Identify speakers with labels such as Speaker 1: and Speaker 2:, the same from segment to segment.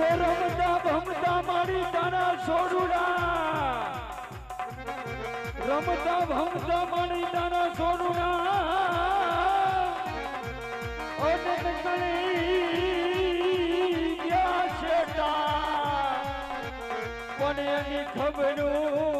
Speaker 1: તે રમતા ભમતા મારી દાણા સોડુડા રમતા ભમતા મારી દાણા સોડુડા ઓ ગયા છે પણ એની ખબર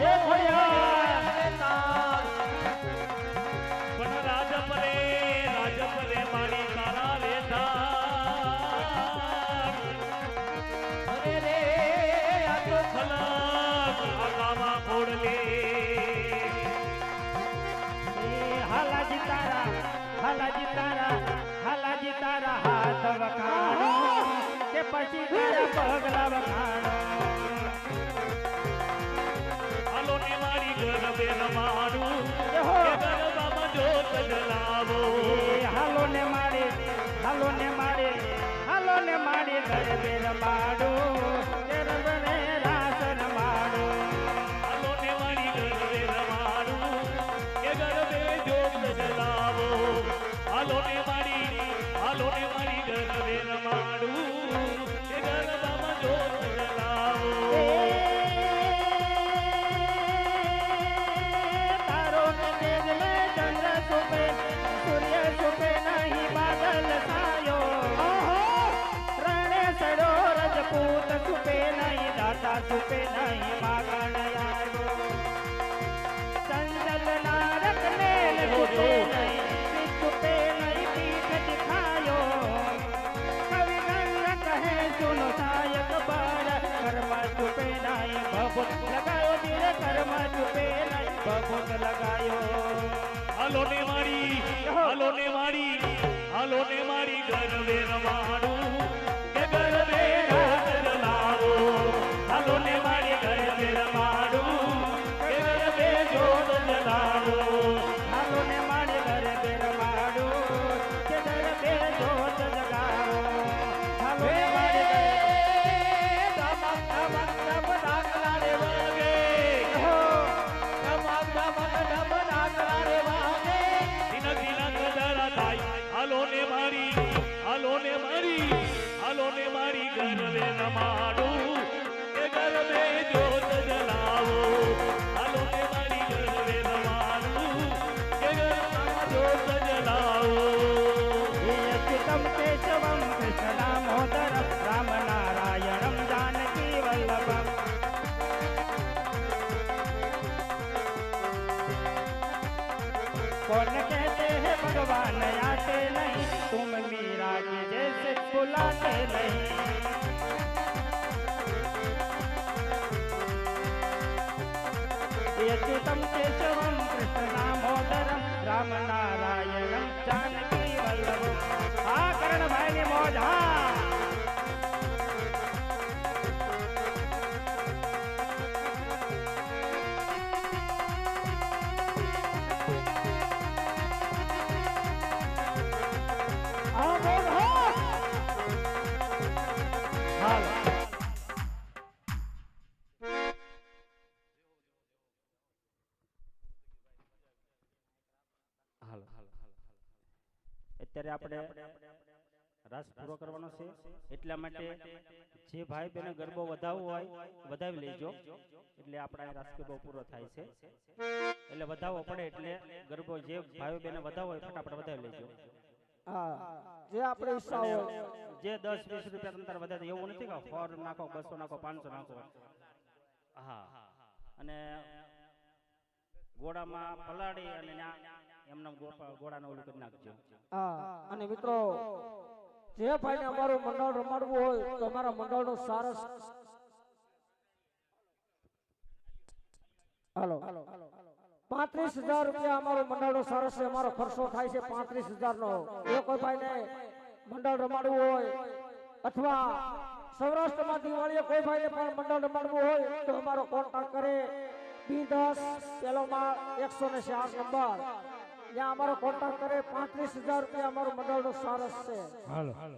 Speaker 2: 耶可以啊。ભગવત લગાયો ધીરે કર્મ ચૂપે નહીં. ભગવત લગાયો. હાલો ને મારી હાલો ને મારી હાલો ને મારી ઘર વે રવાણું કે ઘર વે લાવો.
Speaker 3: હાલો ને મારી
Speaker 2: ઘર વે રવાણું કે ઘર વે જોડ લાવો. હાલો ને भगवान आते नहीं तुम मीरा की जैसे बुलाते नहीं यच्युतम केशवम कृष्ण दामोदरम राम नारायणम जानकी वल्लभम હા કરણભાઈ ની મોજ હા અત્યારે આપણે રાસ પૂરો કરવાનો છે. એટલા માટે જે ભાઈ બેને ગરબો વધાવવો હોય વધાવી લેજો. એટલે આપણે રાસ ગરબો પૂરો થાય છે. એટલે વધાવવો પડે એટલે ગરબો જે ભાઈ બેને વધાવવો હોય ફટાફટ વધાવી લેજો.
Speaker 4: જે આપણે હોય.
Speaker 2: જે દસ વીસ રૂપિયા તમે વધારે એવું નથી કે ફોર નાખો બસો નાખો પાંચસો નાખો. હા. અને ગોળામાં પલાળી અને એમને ગોળાને ઓલું કરી નાખજો.
Speaker 4: હા, અને મિત્રો, જે ભાઈને અમારું મંડળ રમાડવું હોય તો અમારા મંડળનો સારસ હાલો. પાંત્રીસ હજાર રૂપિયા અમારું મંડળનો સરસ છે, અમારો ખર્ચો થાય છે પાંત્રીસ હજાર નો એ કોઈ ભાઈને મંડળ રમાડવું હોય અથવા સૌરાષ્ટ્રમાં દિવાળીએ કોઈ ભાઈને પણ મંડળ રમાડવું હોય તો અમારો કોન્ટેક્ટ કરે. બી દસ, પેલો માળ, એકસો ને ચાર નંબર. ત્યાં અમારો કોન્ટ્રાક્ટ કરે પાંત્રીસ હજાર રૂપિયા અમારું મંડળનો સારસ છે.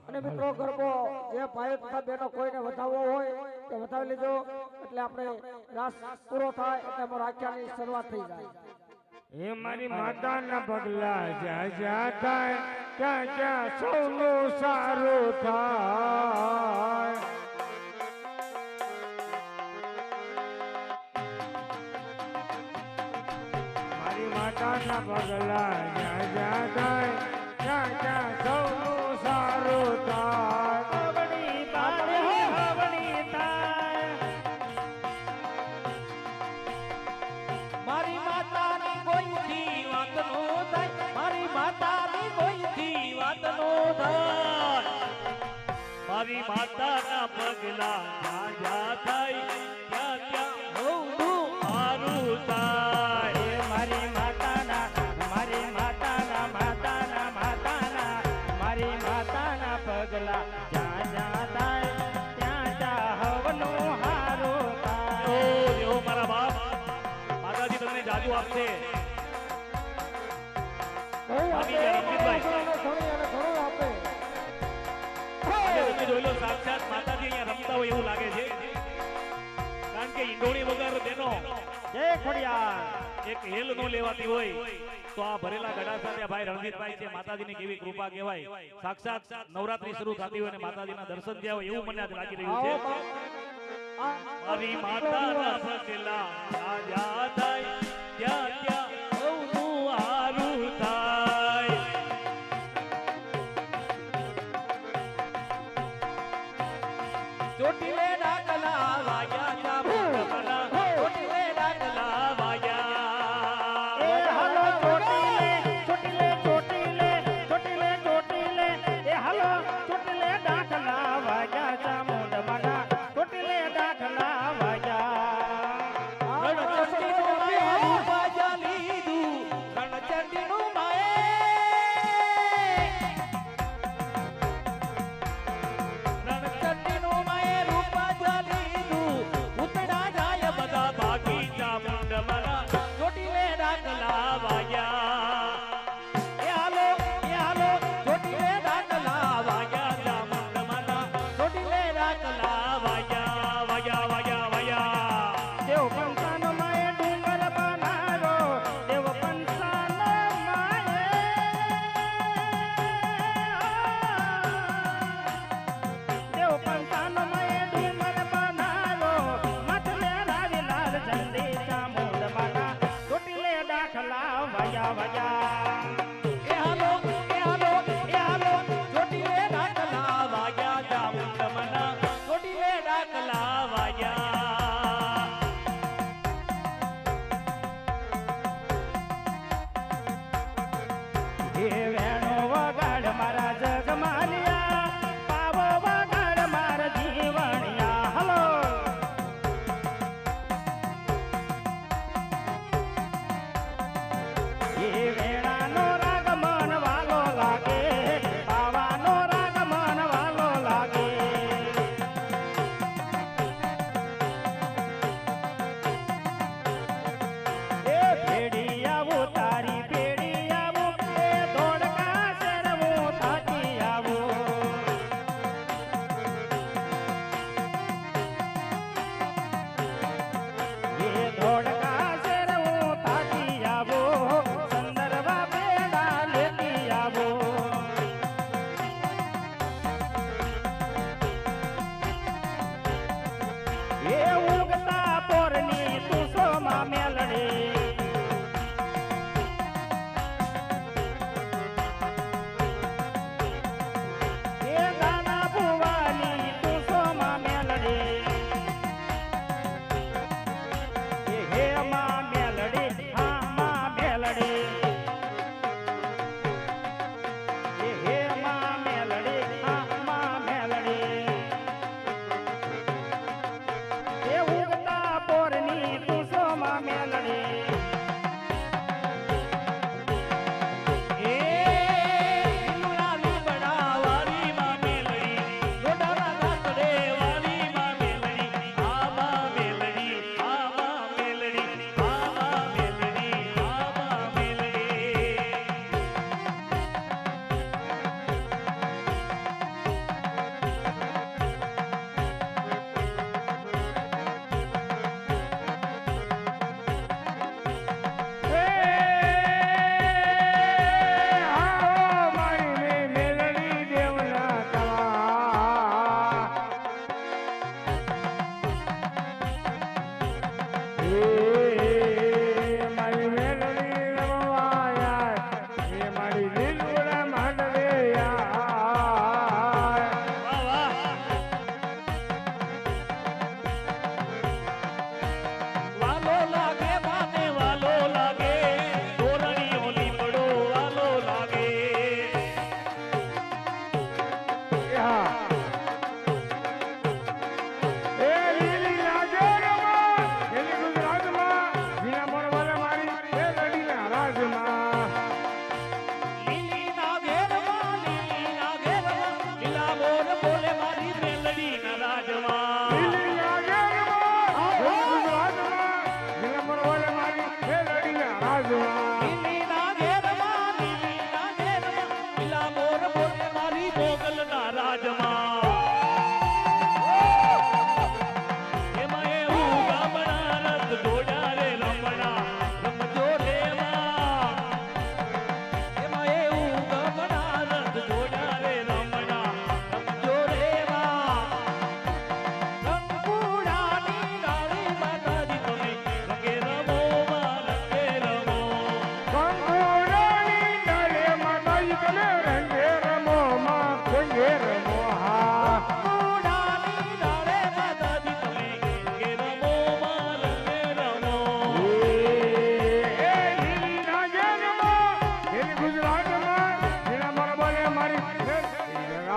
Speaker 4: અને મિત્રો ગરબો જે ભાઈ તથા બહેનો કોઈને વધાવવો હોય તે વધાવી લીધો એટલે આપણે રાસ પૂરો થાય એટલે અમારો આખ્યાની શરૂઆત થઈ જાય.
Speaker 2: એ મારી માતાના પગલા જ્યાં જ્યાં થાય ત્યાં ત્યાં સૌનું સારું થાય. માતાના પગલા જ્યાં જ્યાં થાય. ત્યાં ત્યાં સૌનું સારું થાય. હવણી બાજે હવણી થાય.
Speaker 3: મારી માતાની કોઈથી વાત પગલા જ્યાં જ્યાં થાય. ત્યાં ત્યાં બહુનું સારું થાય.
Speaker 2: પગલા જ્યાં જ્યાં થાય ત્યાં ત્યાં હારું થાય.
Speaker 3: દેવો મારા બાપ માતાજી તમને જાદુ આપશે. જોઈ લો સાક્ષાત માતાજી અહીંયા રમતા હોય એવું લાગે છે. કારણ કે ઈંડોળી વગર બેનો
Speaker 2: જય ખોડિયાર.
Speaker 3: એક હેલ નો લેવાતી હોય તો આ ભરેલા ગડા સાથે ભાઈ રણજીતભાઈ છે માતાજીની કેવી કૃપા કહેવાય. સાક્ષાત નવરાત્રી શરૂ થતી હોય અને માતાજીના દર્શન થયા હોય એવું મને આજ લાગી રહ્યું છે.
Speaker 4: બાપ. આ-
Speaker 3: મારી ભગલા રાજા થાય ત્યાં ત્યાં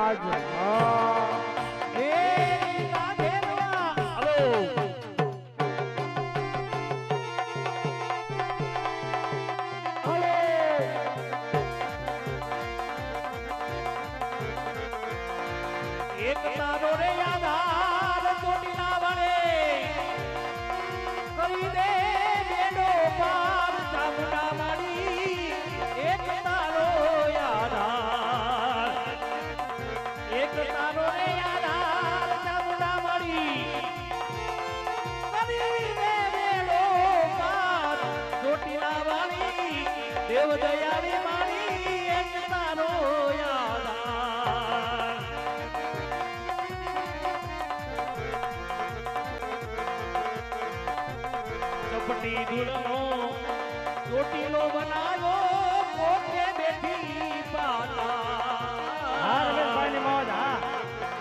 Speaker 1: Roger. દેવ દયાળી મારી એક તારો ચપટી દુલનો ચોટીલો બનાવ્યો કોઠે બેઠી પાલા.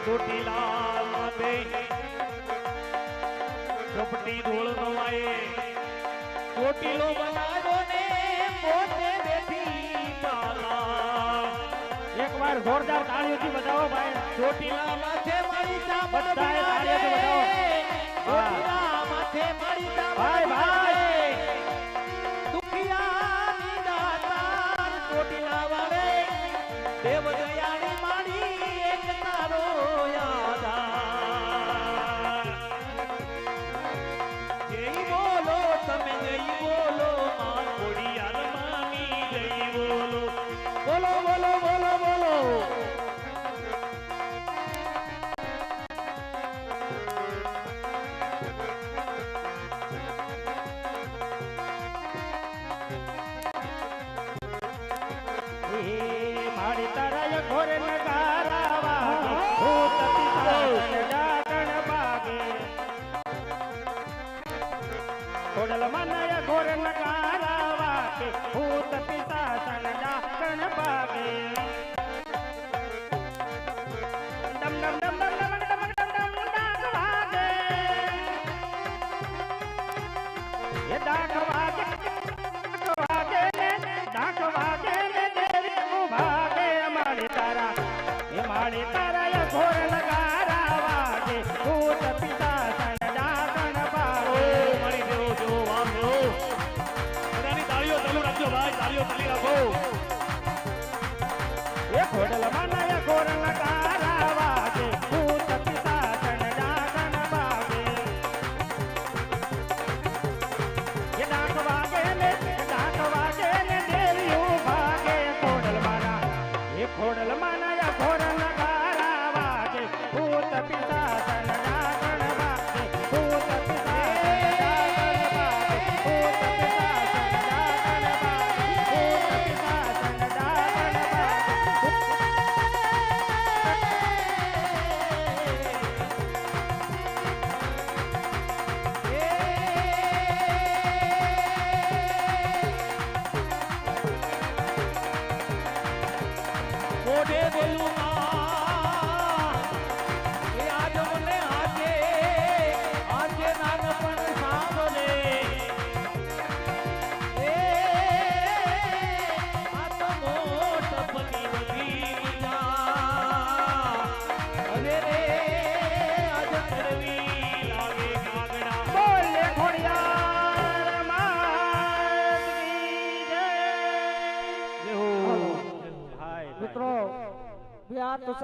Speaker 1: ચોટીલા ચોપટી ધૂળ નો આયે ચોટીલો બનાવ્યો ને મોટ
Speaker 2: જોરદાર જોરદાર તાળીઓથી બતાવો ભાઈ.
Speaker 1: ચોટીલા માથે મારી ચા
Speaker 2: બધાએ તાળીઓથી બતાવો.
Speaker 1: ચોટીલા માથે મારી ચા
Speaker 2: ભાઈ ભાઈ
Speaker 3: તાળી રાખો
Speaker 2: એ ખોડલ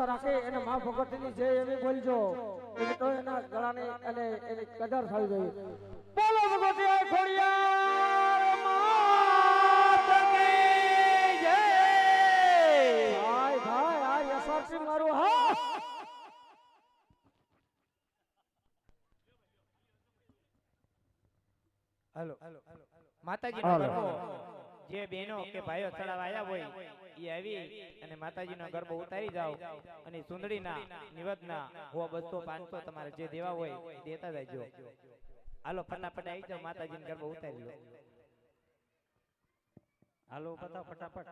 Speaker 4: હાથ રાખી એને મા ભગવતીની જય એવી બોલજો. મિત્રો એના ગળાની એને એની કદર થવી જોઈએ બોલો ભગવતી જય. ભાઈ ભાઈ આ યશવંતસિંહ મારું હા.
Speaker 5: હાલો. માતાજીનો ગરબો. જે બહેનો કે ભાઈઓ આવ્યા હોય એ આવી અને માતાજીનો ગરબો ઉતારી જાઓ અને સુંદડીના નિવેદના હો બસો પાંચસો તમારે જે દેવા હોય દેતા જાયજો હાલો, ફટાફટ આવી જાઓ, માતાજીનો ગરબો ઉતારી લો.
Speaker 2: હાલો બધા ફટાફટ.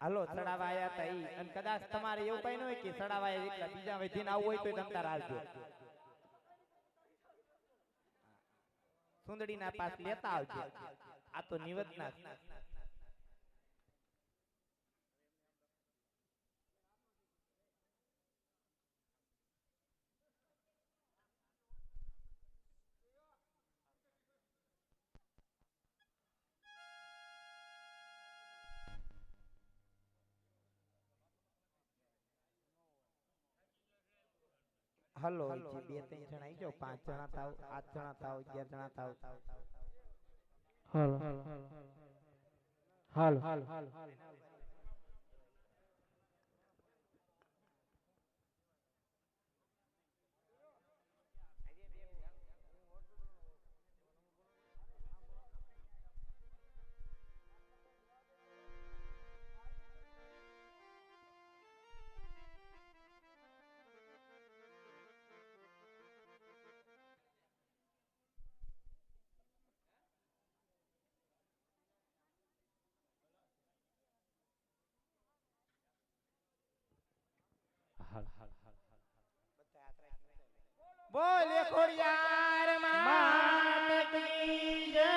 Speaker 5: હાલો, ચડાવવા આવ્યા હતા અને કદાચ તમારે એવું કઈ ન હોય કે આવ્યા એકલા બીજા વધીને આવું હોય તો તમ તાર આવજો સુંદડીના પાસ લેતા આવજો. આ તો નિવેદના હલો જી બે ત્રણ જણા આવી જાઓ. પાંચ જણા થાવ આઠ જણા થાવ અગિયાર જણા થાવ
Speaker 4: હાલો હાલો
Speaker 2: હાલો. હાલ. હાલ.
Speaker 5: બોલે ખોડિયાર માત કી જય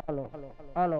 Speaker 4: હલો હલો હાલો.